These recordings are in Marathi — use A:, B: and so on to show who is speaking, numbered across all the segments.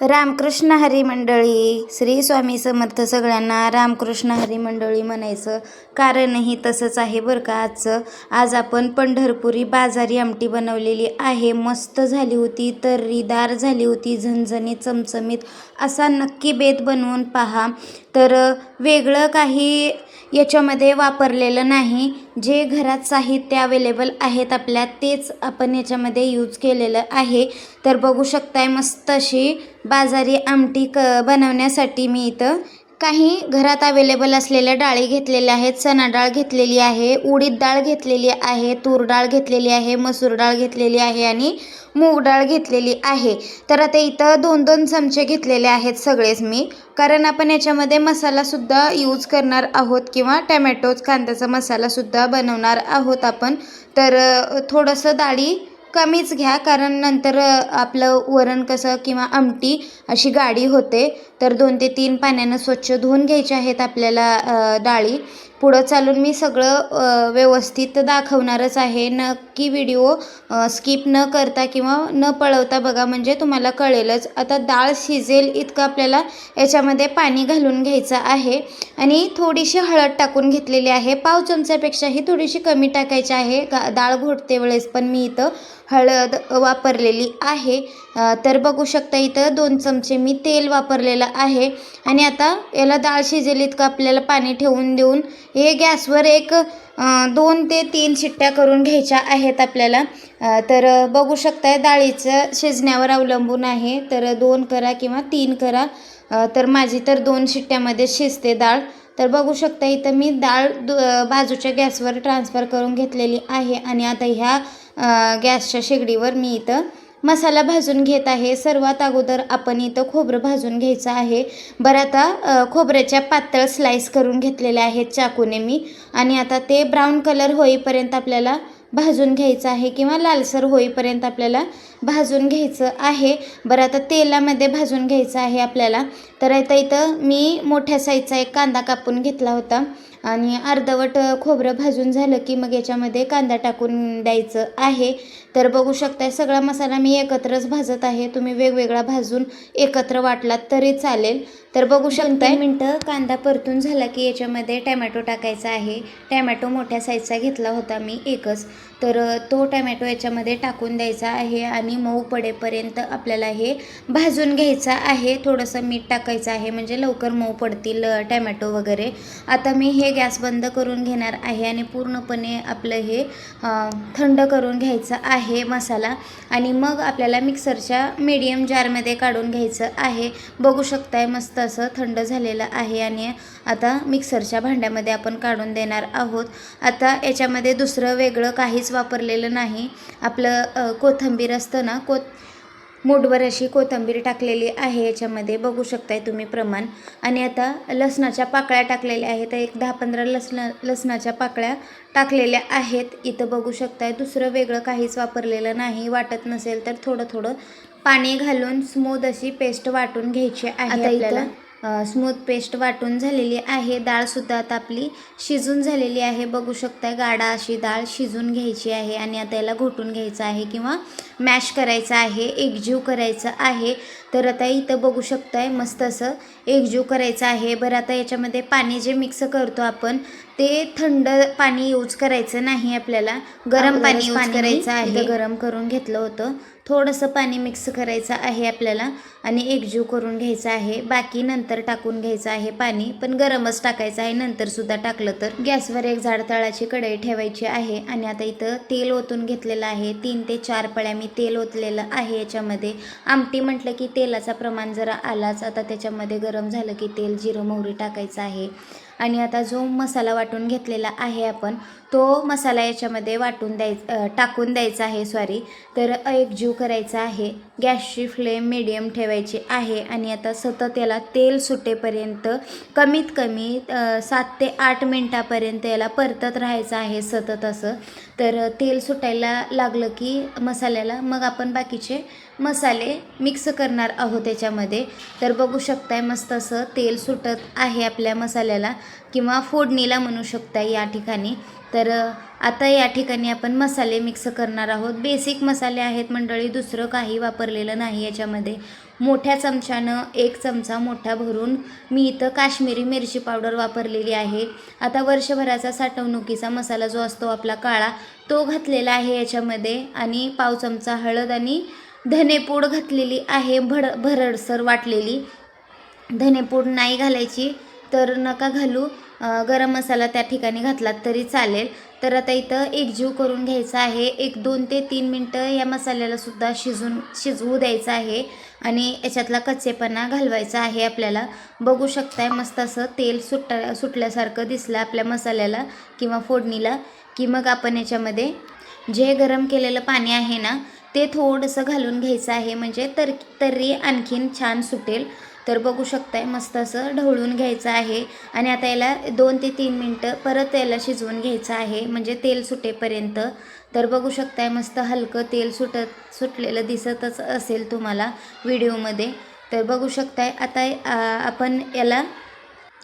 A: रामकृष्ण हरी मंडळी. श्री स्वामी समर्थ सगळ्यांना रामकृष्ण हरी मंडळी म्हणायचं कारणही तसंच आहे बरं का आजचं. आज आपण पंढरपुरी बाजारी आमटी बनवलेली आहे. मस्त झाली होती तर्रीदार झाली होती झणझणीत चमचमीत असा नक्की बेत बनवून पहा. तर वेगळं काही याच्यामध्ये वापरलेलं नाही. जे घरात साहित्य अवेलेबल आहेत आपल्या तेच आपण याच्यामध्ये यूज केलेलं आहे. तर बघू शकताय मस्त अशी बाजारी आमटी क बनवण्यासाठी मी इथं काही घरात अवेलेबल असलेल्या डाळी घेतलेल्या आहेत चणा डाळ घेतलेली आहे उडीद डाळ घेतलेली आहे तूर डाळ घेतलेली आहे मसूर डाळ घेतलेली आहे आणि मूग डाळ घेतलेली आहे. तर आता इथं दोन दोन चमचे घेतलेले आहेत सगळेच मी कारण आपण याच्यामध्ये मसालासुद्धा यूज करणार आहोत किंवा टॅमॅटोज कांद्याचा मसालासुद्धा बनवणार आहोत आपण. तर थोडंसं डाळी कमीच घ्या कारण नंतर आपलं वरण कसं किंवा आमटी अशी गाडी होते. तर दोन ते तीन पाण्यानं स्वच्छ धुवून घ्यायचे आहेत आपल्याला डाळी. पुढं चालून मी सगळं व्यवस्थित दाखवणारच आहे. नक्की व्हिडिओ स्किप न करता किंवा न पळवता बघा म्हणजे तुम्हाला कळेलच. आता डाळ शिजेल इतकं आपल्याला याच्यामध्ये पाणी घालून घ्यायचं आहे. आणि थोडीशी हळद टाकून घेतलेली आहे. पाव चमच्यापेक्षाही थोडीशी कमी टाकायची आहे. गा डाळ घोटते वेळेस पण मी इथं हळद वापरलेली आहे. तर बघू शकता इथं दोन चमचे मी तेल वापरलेलं आहे. आणि आता याला डाळ शिजेल इतकं आपल्याला पाणी ठेवून देऊन हे गॅसवर एक दोन ते तीन शिट्ट्या करून घ्यायच्या आहेत आपल्याला. तर बघू शकताय डाळीचं शिजण्यावर अवलंबून आहे. तर दोन करा किंवा तीन करा. तर माझी तर दोन शिट्ट्यामध्ये शिजते डाळ. तर बघू शकता इथं मी डाळ दु बाजूच्या गॅसवर ट्रान्सफर करून घेतलेली आहे. आणि आता ह्या गॅसच्या शेगडीवर मी इथं मसाला भाजून घेत आहे. सर्वात अगोदर आपण इथं खोबरं भाजून घ्यायचं आहे. बरं आता खोबऱ्याच्या पातळ स्लाईस करून घेतलेल्या आहेत चाकूने मी. आणि आता ते ब्राऊन कलर होईपर्यंत आपल्याला भाजून घ्यायचं आहे किंवा लालसर होईपर्यंत आपल्याला भाजून घ्यायचं आहे. बरं आता तेलामध्ये भाजून घ्यायचं आहे आपल्याला. तर आता इथं मी मोठ्या साईजचा एक कांदा कापून घेतला होता. आणि अर्धवट खोबरं भाजून झालं की मग याच्यामध्ये कांदा टाकून द्यायचं आहे. तर बघू शकताय सगळा मसाला मी एकत्रच भाजत आहे. तुम्ही वेगवेगळा भाजून एकत्र वाटलात तरी चालेल. तर बघू शकताय. मिनटं कांदा परतून झाला की याच्यामध्ये टॅमॅटो टाकायचा आहे. टॅमॅटो मोठ्या साईजचा घेतला होता मी एकच. तर तो टॅमॅटो याच्यामध्ये टाकून द्यायचा आहे आणि मऊ पडेपर्यंत आपल्याला हे भाजून घ्यायचं आहे. थोडंसं मीठ टाकायचं आहे म्हणजे लवकर मऊ पडतील टॅमॅटो वगैरे. आता मी हे गॅस बंद करून घेणार आहे आणि पूर्णपणे आपलं हे थंड करून घ्यायचं आहे मसाला. आणि मग आपल्याला मिक्सरच्या मीडियम जारमध्ये काढून घ्यायचं आहे. बघू शकताय मस्त असं थंड झालेलं आहे आणि आता मिक्सरच्या भांड्यामध्ये आपण काढून देणार आहोत. आता याच्यामध्ये दुसरं वेगळं काहीच वापरलेलं नाही. आपलं कोथिंबीर असतं ना को मूठभर अशी कोथिंबीर टाकलेली आहे याच्यामध्ये. बघू शकताय तुम्ही प्रमाण. आणि आता लसणाच्या पाकळ्या टाकलेल्या आहेत. एक दहा पंधरा लसण लसणाच्या पाकळ्या टाकलेल्या आहेत. इथं बघू शकताय दुसरं वेगळं काहीच वापरलेलं नाही. वाटत नसेल तर थोडं थोडं पाणी घालून स्मूथ अशी पेस्ट वाटून घ्यायची आहे आपल्याला. स्मूथ पेस्ट वाटून झालेली आहे. डाळसुद्धा आता आपली शिजून झालेली आहे. बघू शकताय गाडा अशी डाळ शिजून घ्यायची आहे आणि आता याला घोटून घ्यायचं आहे किंवा मॅश करायचं आहे. एकजीव करायचं आहे. तर आता इथं बघू शकताय मस्त असं एकजीव करायचं आहे. बरं आता याच्यामध्ये पाणी जे मिक्स करतो आपण ते थंड पाणी यूज करायचं नाही आपल्याला. गरम पाणी यूज करायचं आहे. गरम करून घेतलं होतं. थोडंसं पाणी मिक्स करायचं आहे आपल्याला आणि एकजीव करून घ्यायचं आहे. बाकी नंतर टाकून घ्यायचं आहे पाणी पण गरमच टाकायचं आहे. नंतर सुद्धा टाकलं तर गॅसवर एक जाड तळाची कढई ठेवायची आहे आणि आता इथं तेल ओतून घेतलेलं आहे. तीन ते चार पळ्या मी तेल ओतलेलं आहे याच्यामध्ये. आमटी म्हटलं की तेलाचा प्रमाण जरा आलाच. आता त्याच्यामध्ये गरम झालं की तेल जिरं मोहरी टाकायचं आहे. आणि आता जो मसाला वाटून घेतलेला आहे आपण तो मसाला याच्यामध्ये वाटून द्याय टाकून द्यायचा आहे सॉरी तर एकजीव करायचा आहे. गॅसची फ्लेम मिडियम ठेवायची आहे आणि आता सतत याला तेल सुटेपर्यंत कमीत कमी सात ते आठ मिनटापर्यंत याला परतत राहायचं आहे सतत असं. तर तेल सुटायला लागलं की मसाल्याला मग आपण बाकीचे मसाले मिक्स करणार आहोत त्याच्यामध्ये तर बघू शकताय मस्त असं तेल सुटत आहे आपल्या मसाल्याला. किंवा फोडणीला म्हणू शकता या ठिकाणी. तर आता या ठिकाणी आपण मसाले मिक्स करणार आहोत. बेसिक मसाले आहेत मंडळी दुसरं काही वापरलेलं नाही याच्यामध्ये. मोठ्या चमच्यानं एक चमचा मोठा भरून मी इथं काश्मीरी मिरची पावडर वापरलेली आहे. आता वर्षभराचा साठवणुकीचा मसाला जो असतो आपला काळा तो घातलेला आहे याच्यामध्ये आणि पाव चमचा हळद आणि धनेपूड घातलेली आहे भड भरडसर वाटलेली. धनेपूड नाही घालायची. तर नका घालू. गरम मसाला त्या ठिकाणी घातलात तरी चालेल. तर आता इथं एकजीव करून घ्यायचा आहे. एक दोन ते तीन मिनटं या मसाल्याला सुद्धा शिजून शिजवू द्यायचं आहे. आणि याच्यातला कच्चेपणा घालवायचा आहे आपल्याला. बघू शकताय मस्त असं तेल सुट सुटल्यासारखं दिसलं आपल्या मसाल्याला किंवा फोडणीला. की मग आपण याच्यामध्ये जे गरम केलेलं पाणी आहे ना ते थोडंसं घालून घ्यायचं आहे. म्हणजे तर तर्री आणखीन छान सुटेल. तर बघू शकताय मस्त असं ढवळून घ्यायचं आहे. आणि आता याला दोन ते तीन मिनटं परत याला शिजवून घ्यायचं आहे म्हणजे तेल सुटेपर्यंत. तर बघू शकताय मस्त हलकं तेल सुटत सुटलेलं दिसतच असेल तुम्हाला व्हिडिओमध्ये. तर बघू शकताय आता आपण याला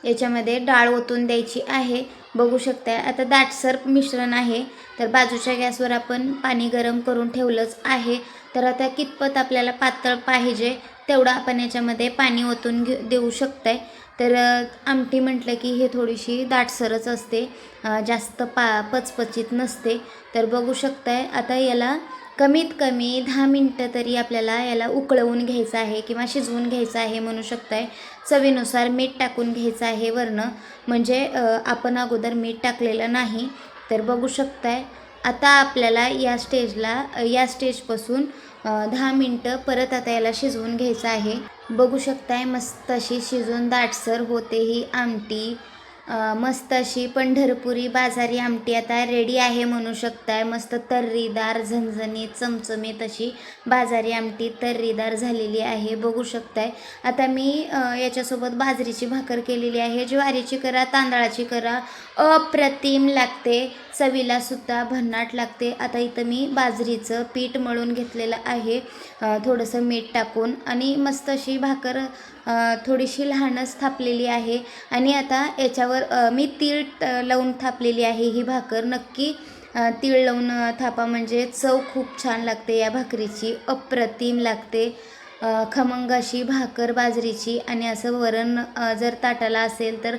A: याच्यामध्ये डाळ ओतून द्यायची आहे. बघू शकताय. आता दाटसर मिश्रण आहे तर बाजूच्या गॅसवर आपण पाणी गरम करून ठेवलंच आहे. तर आता कितपत आपल्याला पातळ पाहिजे तेवढं आपण याच्यामध्ये पाणी ओतून घे देऊ शकताय. तर आमटी म्हटलं की हे थोडीशी दाटसरच असते जास्त पा पचपचित नसते. तर बघू शकताय आता याला कमीत कमी दहा मिनटं तरी आपल्याला याला उकळवून घ्यायचं आहे किंवा शिजवून घ्यायचं आहे म्हणू शकताय. चवीनुसार मीठ टाकून घ्यायचं आहे वरनं. म्हणजे आपण अगोदर मीठ टाकलेलं नाही. तर बघू शकताय आता आपल्याला या स्टेजला या स्टेजपासून दहा मिनटं परत आता याला शिजवून घ्यायचं आहे. बघू शकताय मस्त अशी शिजून दाटसर होते ही आमटी मस्त अशी पंढरपुरी बाजारी आमटी आता रेडी आहे म्हणू शकताय. मस्त तर्रीदार झणझणीत चमचमीत अशी बाजारी आमटी तर्रीदार झालेली आहे. बघू शकताय. आता मी याच्यासोबत बाजरीची भाकर केलेली आहे. ज्वारीची करा तांदळाची करा. अप्रतिम लागते. चवीलासुद्धा भन्नाट लागते. आता इथं मी बाजरीचं पीठ मळून घेतलेलं आहे. थोडंसं मीठ टाकून आणि मस्त अशी भाकर थोडीशी लहानच थापलेली आहे. आणि आता याच्यावर मी तीळ लावून थापलेली आहे. ही भाकर नक्की तीळ लावून थापा. म्हणजे चव खूप छान लागते या भाकरीची. अप्रतिम लागते. खमंग अशी भाकर बाजरीची आणि असं वरण जर ताटाला असेल तर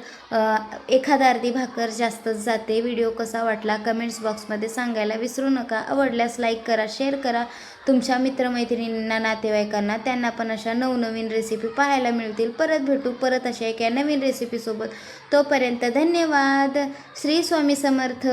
A: एखादा अर्धी भाकर जास्तच जाते. व्हिडिओ कसा वाटला कमेंट्स बॉक्समध्ये सांगायला विसरू नका. आवडल्यास लाईक करा शेअर करा. तुमच्या मित्रमैत्रिणींना नातेवाईकांना त्यांना पण अशा नवनवीन रेसिपी पाहायला मिळतील. परत भेटू परत अशा एका नवीन रेसिपीसोबत. तोपर्यंत धन्यवाद. श्री स्वामी समर्थ.